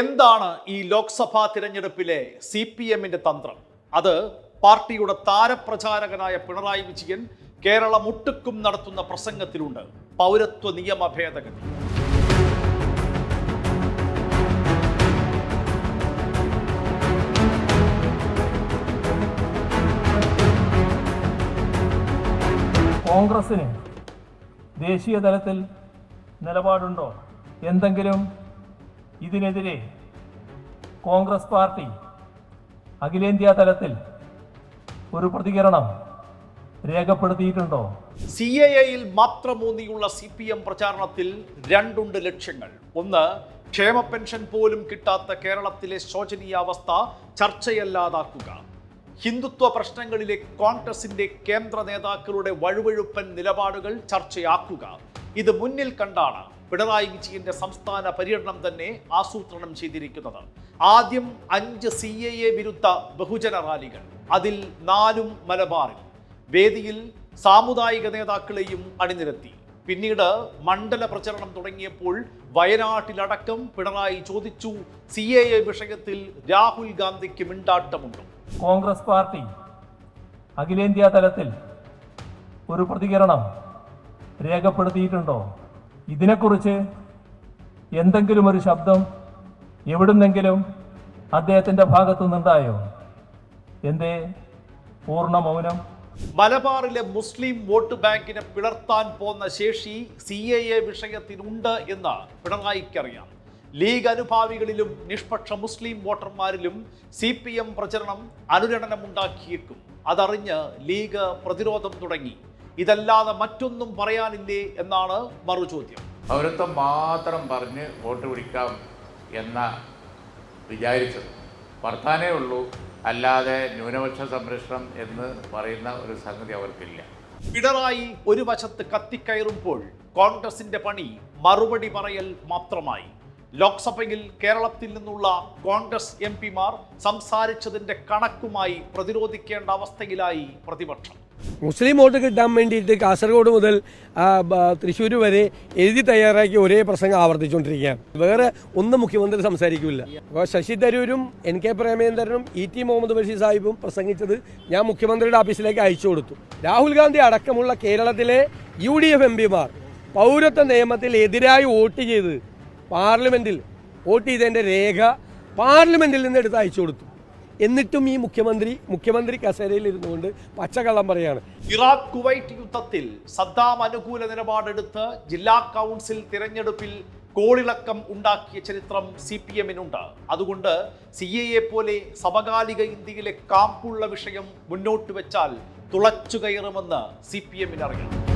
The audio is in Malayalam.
എന്താണ് ഈ ലോക്സഭാ തിരഞ്ഞെടുപ്പിലെ സി പി എമ്മിന്റെ തന്ത്രം? അത് പാർട്ടിയുടെ താരപ്രചാരകനായ പിണറായി വിജയൻ കേരള മുട്ടുക്കും നടത്തുന്ന പ്രസംഗത്തിലുണ്ട്. പൗരത്വ നിയമ ഭേദഗതി. കോൺഗ്രസിന് ദേശീയ തലത്തിൽ നിലപാടുണ്ടോ? എന്തെങ്കിലും ഇതിനെതിരെ കോൺഗ്രസ് പാർട്ടി അഖിലേന്ത്യാ തലത്തിൽ ഒരു പ്രതികരണം രേഖപ്പെടുത്തിയിട്ടുണ്ടോ? സി എ എയിൽ മാത്രമൂന്നിയുള്ള സി പി എം പ്രചാരണത്തിൽ രണ്ടുണ്ട് ലക്ഷ്യങ്ങൾ. ഒന്ന് ക്ഷേമ പെൻഷൻ പോലും കിട്ടാത്ത കേരളത്തിലെ ശോചനീയാവസ്ഥ ചർച്ചയല്ലാതാക്കുക. ഹിന്ദുത്വ പ്രശ്നങ്ങളിലെ കോൺഗ്രസിന്റെ കേന്ദ്ര നേതാക്കളുടെ വഴുവഴുപ്പൻ നിലപാടുകൾ ചർച്ചയാക്കുക. ഇത് മുന്നിൽ കണ്ടാണ് പിണറായി വിജയന്റെ സംസ്ഥാന പര്യടനം തന്നെ ആസൂത്രണം ചെയ്തിരിക്കുന്നത്. ആദ്യം അഞ്ച് സി എ എ വിരുദ്ധ ബഹുജന റാലികൾ അതിൽ നാലും മലബാറിൽ. വേദിയിൽ സാമുദായിക നേതാക്കളെയും അണിനിരത്തി. പിന്നീട് മണ്ഡല പ്രചരണം തുടങ്ങിയപ്പോൾ വയനാട്ടിലടക്കം പിണറായി ചോദിച്ചു സി എ എ വിഷയത്തിൽ രാഹുൽ ഗാന്ധിക്ക് മിണ്ടാട്ടമുണ്ടോ? കോൺഗ്രസ് പാർട്ടി അഖിലേന്ത്യാ തലത്തിൽ ഒരു പ്രതികരണം രേഖപ്പെടുത്തിയിട്ടുണ്ടോ? ഇതിനെക്കുറിച്ച് എന്തെങ്കിലും ഒരു ശബ്ദം എവിടുന്നെങ്കിലും അദ്ദേഹത്തിന്റെ ഭാഗത്തു നിന്നുണ്ടായോ എന്തേ? പൂർണ മൗനം. മലബാറിലെ മുസ്ലിം വോട്ട് ബാങ്കിനെ പിളർത്താൻ പോന്ന ശേഷി സി എ എ വിഷയത്തിനുണ്ട് എന്ന് പിണറായിക്കറിയാം. ലീഗ് അനുഭാവികളിലും നിഷ്പക്ഷ മുസ്ലിം വോട്ടർമാരിലും സി പി എം പ്രചരണം അനുരണനമുണ്ടാക്കിയേക്കും. അതറിഞ്ഞ് ലീഗ് പ്രതിരോധം തുടങ്ങി. ഇതല്ലാതെ മറ്റൊന്നും പറയാനില്ലേ എന്നാണ് മറു ചോദ്യം. പൗരത്വം മാത്രം പറഞ്ഞ് വോട്ട് പിടിക്കാം എന്ന വിചാരിച്ചത്. വർത്താനേ ഉള്ളൂ. അല്ലാതെ ന്യൂനപക്ഷ സംരക്ഷണം എന്ന് പറയുന്ന ഒരു സംഗതി അവർക്കില്ല. പിണറായി ഒരു വശത്ത് കത്തിക്കയറുമ്പോൾ കോൺഗ്രസിന്റെ പണി മറുപടി പറയൽ മാത്രമായി. ലോക്സഭയിൽ കേരളത്തിൽ നിന്നുള്ള കോൺഗ്രസ് എം പിമാർ സംസാരിച്ചതിന്റെ കണക്കുമായി പ്രതിരോധിക്കേണ്ട അവസ്ഥയിലായി പ്രതിപക്ഷം. മുസ്ലിം വോട്ട് കിട്ടാൻ വേണ്ടിയിട്ട് കാസർഗോഡ് മുതൽ തൃശ്ശൂർ വരെ എഴുതി തയ്യാറാക്കി ഒരേ പ്രസംഗം ആവർത്തിച്ചുകൊണ്ടിരിക്കുകയാണ്. വേറെ ഒന്നും മുഖ്യമന്ത്രി സംസാരിക്കില്ല അപ്പോൾ ശശി തരൂരും എൻ കെ പ്രേമേന്ദ്രനും ഇ ടി മുഹമ്മദ് ബഷീർ സാഹിബും പ്രസംഗിച്ചത് ഞാൻ മുഖ്യമന്ത്രിയുടെ ഓഫീസിലേക്ക് അയച്ചു കൊടുത്തു. രാഹുൽ ഗാന്ധി അടക്കമുള്ള കേരളത്തിലെ യു ഡി എഫ് എം പിമാർ പൗരത്വ നിയമത്തിൽ എതിരായി വോട്ട് ചെയ്ത് പാർലമെന്റിൽ വോട്ട് ചെയ്തതിന്റെ രേഖ പാർലമെന്റിൽ നിന്ന് എടുത്ത് അയച്ചു കൊടുത്തു. എന്നിട്ടും ഈ മുഖ്യമന്ത്രി മുഖ്യമന്ത്രി കസേരയിൽ ഇരുന്നുകൊണ്ട് പച്ചക്കള്ളം പറയാണ്. ഇറാഖ് കുവൈറ്റ് യുദ്ധത്തിൽ സദ്ദാം അനുകൂല നിലപാടെടുത്ത് ജില്ലാ കൗൺസിൽ തിരഞ്ഞെടുപ്പിൽ കോളിളക്കം ഉണ്ടാക്കിയ ചരിത്രം സി പി എമ്മിനുണ്ട് അതുകൊണ്ട് സി എ എ പോലെ സമകാലിക ഇന്ത്യയിലെ കാമ്പുള്ള വിഷയം മുന്നോട്ട് വെച്ചാൽ തുളച്ചു കയറുമെന്ന് സി പി എമ്മിനറിയാം